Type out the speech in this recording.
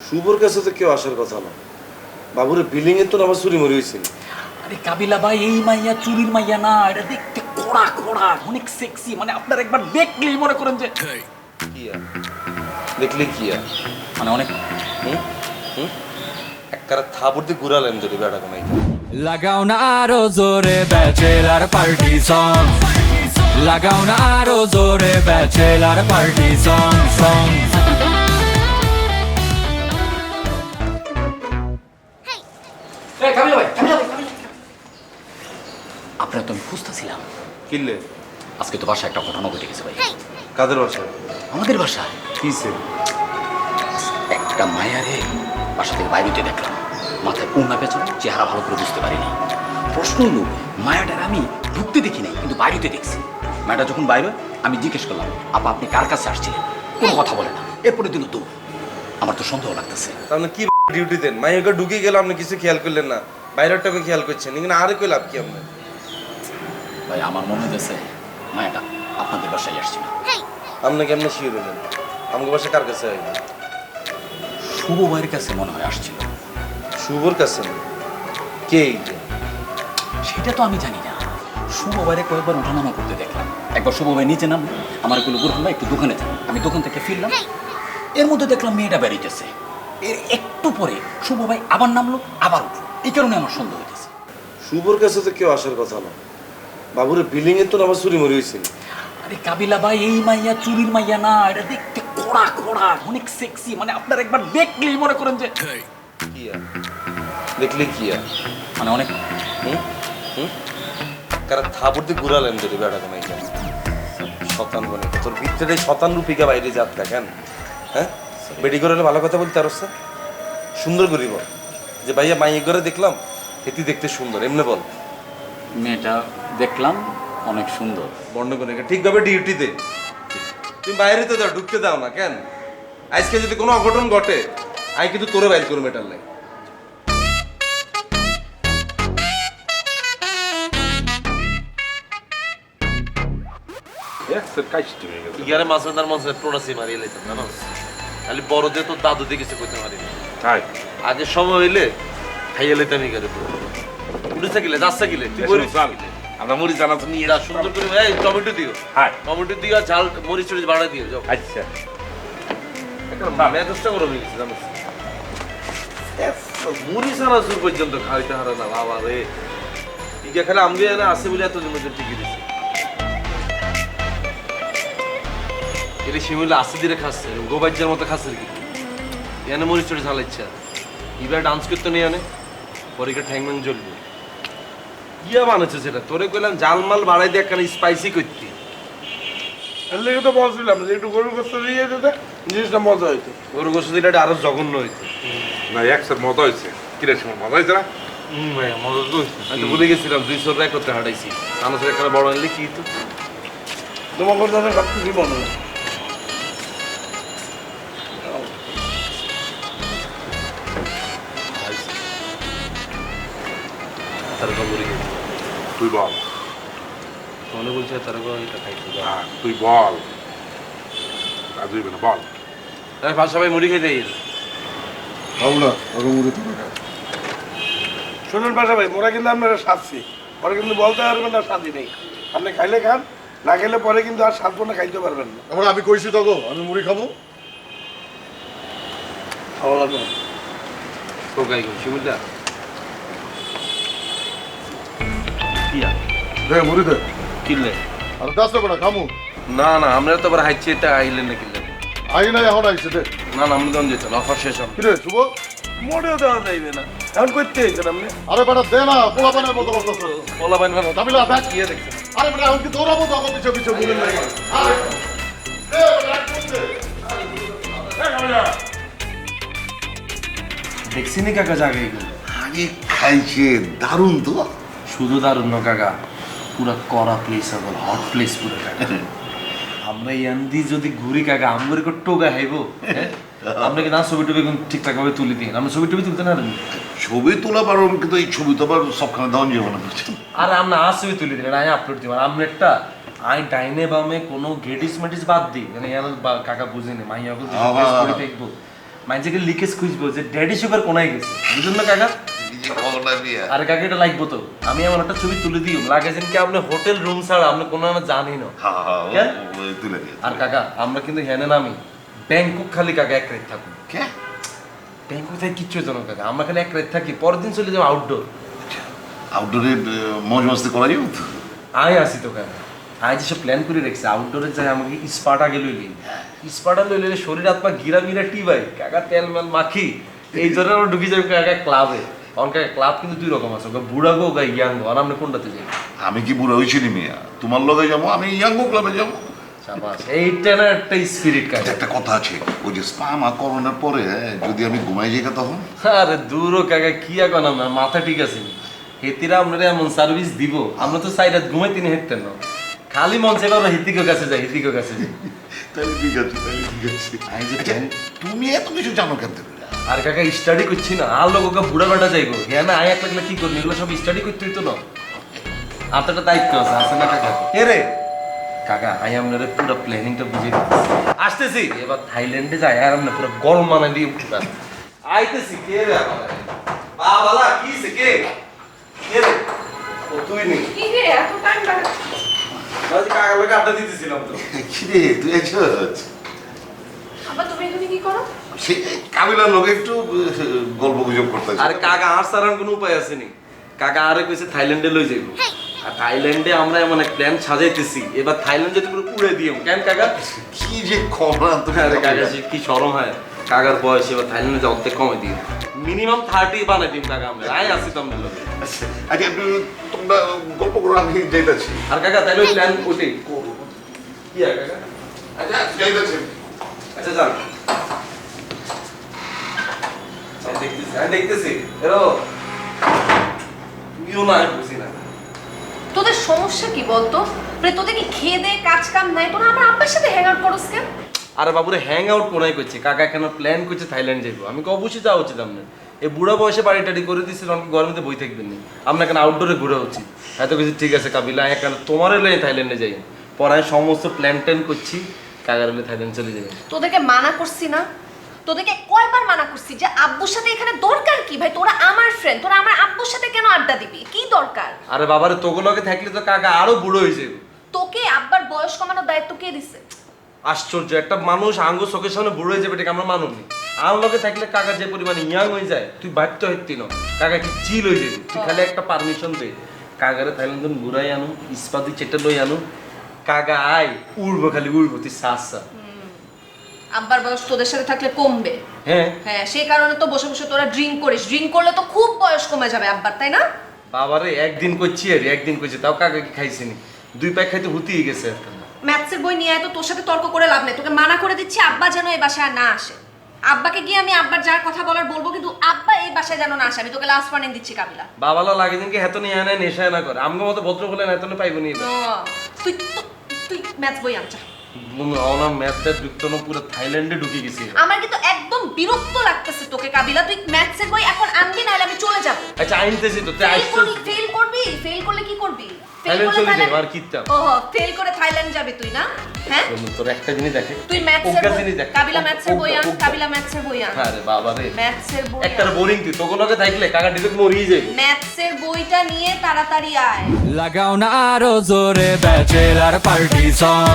শুভর কাছে তো কেউ আসার কথা না। বাবুরে বিল্ডিং এর তো আমার চুরি মরি হয়েছে আরে কাবিলা ভাই এই মাইয়া চুরির মাইয়া না এটা দেখতে কড়া কড়া অনেক সেক্সি মানে আপনার একবার দেখলেই মনে করেন যে কি আর দেখলে কি আর মানে অনেক হুম? হুম? একবারে থাপড় দিয়ে ঘুরালেন যদি বেড়া কমাই লাগাও না আরও জোরে ব্যাচেলার পার্টি সং লাগাও না আরও জোরে ব্যাচেলার পার্টি সং সং আপনার তো আমি খুঁজতেছিলাম কিনলে? আজকে তো বাসায় একটা ঘটনা ঘটে গেছে ভাই। কাদের বাসায়? আমাদের বাসায়। কিসে একটা মায়ারে বাসা থেকে বাইরেতে দেখলাম। মাথায় উন্না পেছনে চেহারা ভালো করে বুঝতে পারিনি। প্রশ্ন হলো মায়াটার আমি ঢুকতে দেখি নাই কিন্তু বাইরেতে দেখছি। মায়াটা যখন বাইরে আমি জিজ্ঞেস করলাম আপা আপনি কার কাছে আসছিলেন? কোনো কথা বলে না। এরপরে দিল তো আমার তো সন্দেহ লাগতেছে। তাহলে কি ডিউটি দেন মাইকে ঢুকে গেলাম আপনি কিছু খেয়াল করলেন না। বাইরেরটাকে খেয়াল করছেন। কিন্তু আরে কই লাভ কি আপনার? ভাই আমার মনে হতেছে মায়াটা আপনাদের বাসায় আসছিল আপনাকে এমনি শিওর হলেন আমাকে বাসা কার কাছে হয় শুভ ভাইয়ের কাছে মনে হয় আসছিল। শুভর কাছে? কে সেটা তো আমি জানি না। শুভ বাইরে কয়েকবার উঠানামা করতে দেখলাম। একবার শুভ ভাই নিচে নামলো আমার কোনো বুরহান ভাই একটু দোকানে যান। আমি দোকান থেকে ফিরলাম। এর মধ্যে দেখলাম মেয়েটা বেরিয়েছে এর একটু পরে শুভ ভাই আবার নামলো আবার উঠল। এই কারণে আমার সন্দেহ হইতেছে। শুভর কাছে তো কেউ আসার কথা না। বাবুরে বিল্ডিং এর তো আমার চুরি মরি হয়েছে আরে কাবিলা ভাই এই মাইয়া চুরির মাইয়া না এটা দেখতে কড়া কড়া অনেক সেক্সি মানে আপনার একবার দেখলেই মনে করেন যে কি আর দেখলে কি মানে অনেক হুম? হুম? কারা থাপড় দিয়ে ঘুরালেন যদি বেড়া কমাই শতান বনে। তোর ভিতরে শতান রূপিকা বাইরে যাত কেন? হ্যাঁ? বেডি করে হলে ভালো কথা বলতে পারছ সুন্দর করি বল। যে ভাইয়া মাইয়ে করে দেখলাম এটি দেখতে সুন্দর। এমনি বল। মেয়েটা দেখলাম অনেক সুন্দর। বর্ণ করে ঠিকভাবে ডিউটি দে তুমি বাইরে তো দাও ঢুকতে দাও না কেন? আজকে যদি কোনো অঘটন ঘটে আমি কিন্তু তোরে বাইর করব এটার লাই। ইয়ারে মাছের মারিয়ে জানো? খালি বড়দের তো দাদু দেখেছে কইতে পারি তাই? আগে সময় হইলে খাইয়ে ইগারে উঠেছে গেলে যাচ্ছে গেলে তুই বলিস? আমরা মুড়ি জানা তো নিয়ে এরা সুন্দর করে এই টমেটো দিও। হ্যাঁ। টমেটো দিও আর ঝাল মরিচ টরিচ বাড়াই দিও যাও। আচ্ছা। মেজাজটা গরম হয়ে গেছে জানো? মুড়ি সারা সুর পর্যন্ত খাইতে হারা না বাবা রে। খালি আমি এনে আসে বলে মধ্যে টিকে দিছি এটা শিমুলে আসে খাচ্ছে গোবাজ্যের মতো খাচ্ছে কি এনে মরিচ টরিচ ঝালাইছে এবার ডান্স করতে নেই আনে পরীক্ষা ঠ্যাং ম্যাং জ্বলবে। ইয়া বানাচ্ছে সেটা? তোরে কইলাম জালমাল বাড়াই দিয়ে একখানে স্পাইসি করতি। এর লেগে তো বলছিলাম যে একটু গরুর গোস্ত দিয়ে যেতে জিনিসটা মজা হইতো। ওর গোষ্ঠ দিলে এটা আরও জঘন্য হইতো। না একসাথে মজা হয়েছে কিরে সময় মজা হয়েছে না? মজা তো আমি তো ভুলে গেছিলাম দুইশো টাকা করতে হাঁটাইছি। মানুষের এখানে বড় আনলে কি তো তোমার কথা সব কিছু মনে হয় তারকা মরে গেছে। তুই বল। মনে বলছে তারকা এটা দাও। হ্যাঁ তুই বল। কাজ হইবে না বল। এই পাঁচ সবাই মুড়ি খেতে যাই শুনুন পাশা ভাই মোরা কিন্তু আপনারা সাজছি পরে কিন্তু বলতে পারবেন না সাজি নেই। আপনি খাইলে খান না খেলে পরে কিন্তু আর সাতবো না খাইতে পারবেন না। আমরা আমি কইছি তো গো আমি মুড়ি খাব। খাওয়া লাগবে তো গাই গো শিমুলটা কিয়া দে মুড়ি দে। কিনলে? আর দাস তো না খামু। না না আমরা তো আবার হাইছি এটা আইলেন না কিনলে আই নাই এখন আইছে দে। না না আমরা যখন যেতাম অফার শেষ হবে। কিরে শুভ? মোটেও দেওয়া যাইবে না। এখন করতে হয়েছেন আপনি? আরে বেটা দে না পোলা পানের মতো করতেছ বলা বাইন ভালো কাবিলা দেখ। কিয়ে দেখছেন। আরে বেটা এখন কি দৌড়াবো তো? পিছে পিছে মুড়ি লাগে। আরে। দে বেটা, একদম দে। দেখছি নি কাকা আগে খাইছে দারুণ তো। শুধু দারুণ কাকা। পুরা করা প্লেস আগল হট প্লেস পুরো কাকা। আমরা ইয়ান্দি যদি ঘুরি কাকা আমগরে কো টোগা হাইবো? আমরা কি না ছবি টবি ঠিকঠাক ভাবে তুলি দিন আমরা ছবি টবি তুলতে না ছবি তোলা পারো কিন্তু এই ছবি তো আবার সবখানে দেওয়া যাবে না। আরে আমরা আর ছবি তুলি দিন আই আপলোড দিব। আর আমনেরটা আই ডাইনে বামে কোনো গেটিস মেটিস বাদ দিই। মানে ইয়ার কাকা বুঝিনি মাইয়া। করে দেখব মাইন্সকে লিকেজ খুঁজবো যে ড্যাডি সুগার কোনায় গেছে? বুঝুন না কাকা? নিজে খবর না দিয়া। আর কাকে এটা লাগবো তো। আমি এমন একটা ছবি তুলে দিই লাগেছেন কি আপনি হোটেল রুম ছাড়া? আপনি কোনো না জানি না। হ্যাঁ হ্যাঁ তুলে আর কাকা আমরা কিন্তু হেনে নামি। ব্যাংকক খালি কাকা এক রাত থাকুন। কে? ব্যাংকক থেকে কিচ্ছু হতো না কাকা। আমরা খালি এক রাত থাকি। পরের দিন চলে যাব আউটডোর আউটডোরে মজ মাস্তি করা যাবে তো? আয় আসি তো কাকা। আয় যেসব প্ল্যান করে রেখেছে। আউটডোরে যাই আমাকে স্পাটা গেল স্পাটা লইলে শরীর হাত পা গিরা মিরা টিবাই। কাকা তেল মেল মাখি। এই আমরা ঢুকি যাই কাকা ক্লাবে। কাকা ক্লাব কিন্তু দুই রকম আছে ওকে বুড়া গো গা ইয়াং গো আর আমরা কোনটাতে যাই আমি কি বুড়ো হয়েছি নি মিয়া? তোমার লগে যাব আমি ইয়াঙ্গো ক্লাবে যাব। এইটা না একটা স্পিরিট কাকা একটা কথা আছে ওই যে স্পা মা করোনার পরে যদি আমি ঘুমাই যাই তখন? আরে দূরও কাকা কি এখন আমার মাথা ঠিক আছে। হেতিরা আপনারা এমন সার্ভিস দিব আমরা তো সাইডাত ঘুমাই তিনি হেঁটতেন না। খালি মন চাইবে আমরা হিতিকের কাছে যাই হিতিকের কাছে যাই তাহলে ঠিক আছে তাহলে ঠিক আছে। আচ্ছা, তুমি এত কিছু জানো কেন আর কাকা স্টাডি করছি না। আর লোক ওকে বুড়া বেটা যাইবো হ্যাঁ না আয় এক লাগলে কি করবি? এগুলো সব স্টাডি করতে হইতো না। আর একটা দায়িত্ব আছে আছে না কাকা? কে রে? কাকা আই আপনার পুরো প্ল্যানিংটা বুঝিয়ে দিতেছি আসতেছি। এবার থাইল্যান্ডে যাই আর আমরা পুরো গরম মানাই দিয়ে উঠবে আইতেছি কে রে বাবালা কি সে কে? কে রে? ও তুই নেই কি রে এত টাইম লাগে কাকা লোকে আড্ডা দিতেছিলাম তো। কি রে তুই আছিস আবার তুমি এখানে কি করো? সে কাবিলার লোক একটু গল্প গুজব করতে আর কাকা আর সারার কোনো উপায় আসেনি কাকা আরে কইছে থাইল্যান্ডে লই যাইব। আর থাইল্যান্ডে আমরা এমন এক প্ল্যান সাজাইতেছি। এবার থাইল্যান্ড যেতে পুরো উড়ে দিও। কেন কাকা? কি যে খবর তুমি আরে কাকা। সে কি শরম হয়? কাকার বয়স এবার থাইল্যান্ডে যাওয়ার থেকে কমে দিও। মিনিমাম থার্টি বানাই দিন কাকা আমরা। আয় আসি তো আমরা আচ্ছা একটু তোমরা গল্প করো আমি যাইতেছি। আর কাকা তাইলে ওই প্ল্যান ওটাই কি আর কাকা? আচ্ছা যাইতেছি। আচ্ছা যান। আমি দেখতেছি। এরো তুমিও না আমি বুঝি না। তোদের সমস্যা কি বলতো? মানে তোদের কি খেয়ে দে কাজ কাম নাই? তোরা আমার আব্বার সাথে হ্যাং আউট করস কেন? আরে বাবুরে হ্যাং আউট কোনায় করছে? কাকা কেন প্ল্যান করছে থাইল্যান্ড যাইবো? আমি কি অবশ্যই যাওয়া উচিত আপনার? এই বুড়া বয়সে বাড়ি টাড়ি করে দিচ্ছিল অনেক গরমে বই থাকবেন না। আমরা কেন আউটডোরে ঘুরে উচিত এত কিছু ঠিক আছে কাবিলা আমি কেন তোমার এলে থাইল্যান্ডে যাই। পরে আমি সমস্ত প্ল্যান ট্যান করছি কাকার এলে থাইল্যান্ড চলে যাবে। তোদেরকে মানা করছি না। তোদেরকে কয়বার মানা করছি যে আব্বুর সাথে এখানে দরকার কি? ভাই তোরা আমার ফ্রেন্ড তোরা আমার আব্বুর সাথে কেন আড্ডা দিবি? কি দরকার? আরে বাবারে তোগুলোকে থাকলে তো কাকা আরও বুড়ো হয়ে যাবে তোকে আব্বার বয়স কমানোর দায়িত্ব কে দিছে? আশ্চর্য একটা মানুষ আঙ্গ চোখের সামনে বুড়ো হয়ে যাবে এটাকে আমরা মানুনি আমার লোকে থাকলে কাকা যে পরিমাণে ইয়াং হয়ে যায় তুই বাধ্য হইতি না। কাকা কি চিল হয়ে যাবে? তুই খালি একটা পারমিশন দে। কাকারে থাইল্যান্ড ঘুরাই আনু ইস্পাতি চেটে লই আনো। কাকা আয় উড়বো খালি উড়বো তুই সাস। আব্বার বয়স তোদের সাথে থাকলে কমবে। হ্যাঁ। হ্যাঁ সেই কারণে তো বসে বসে তোরা ড্রিঙ্ক করিস। ড্রিঙ্ক করলে তো খুব বয়স কমে যাবে আব্বার তাই না? বাবারে একদিন করছি আর একদিন করছি তাও কাকা কি খাইছিনি? দুই প্যাক খাইতে হুতিয়ে গেছে ম্যাথসের বই নিয়ে আয় তো তোর সাথে তর্ক করে লাভ নেই। তোকে মানা করে দিচ্ছি আব্বা যেন এই বাসায় আর না আসে। আব্বাকে গিয়ে আমি আব্বার যার কথা বলার বলব কিন্তু আব্বা এই বাসায় যেন না আসে। আমি তোকে লাস্ট ওয়ার্নিং দিচ্ছি কাবিলা। বাবালা লাগে দিন কি হেত নিয়ে আনে নেশায় না করে। আমগো মতো ভদ্র বলে হেতনে পাইবো নি তুই তুই ম্যাথস বই আনছা অনাম ম্যাথটা ঢুকতো না পুরো থাইল্যান্ডে ঢুকে গেছি। আমার কিন্তু একদম বিরক্ত লাগতেছে তোকে কাবিলা। তুই ম্যাথসের বই এখন আনবি নাহলে আমি চলে যাব। আচ্ছা আইনতেছি তো তুই ফেল করবি ফেল করবি? ফেল করলে কি করবি? থাইল্যান্ড চলে যাব আর কি চাপ ফেল করে থাইল্যান্ড যাবি তুই না? হ্যাঁ? তোর একটা জিনিস দেখে। তুই ম্যাথসের জিনিস দেখ। কাবিলা ম্যাথসের বই আন কাবিলা ম্যাথসের বই আন। আরে বাবা রে। ম্যাথসের বই একটার বোরিং তুই তোকে লগে থাকলে কাকা ডিরেক্ট মরিয়ে যাবে। ম্যাথসের বইটা নিয়ে তাড়াতাড়ি আয়। লাগাও না আরও জোরে ব্যাচেলার পার্টি সং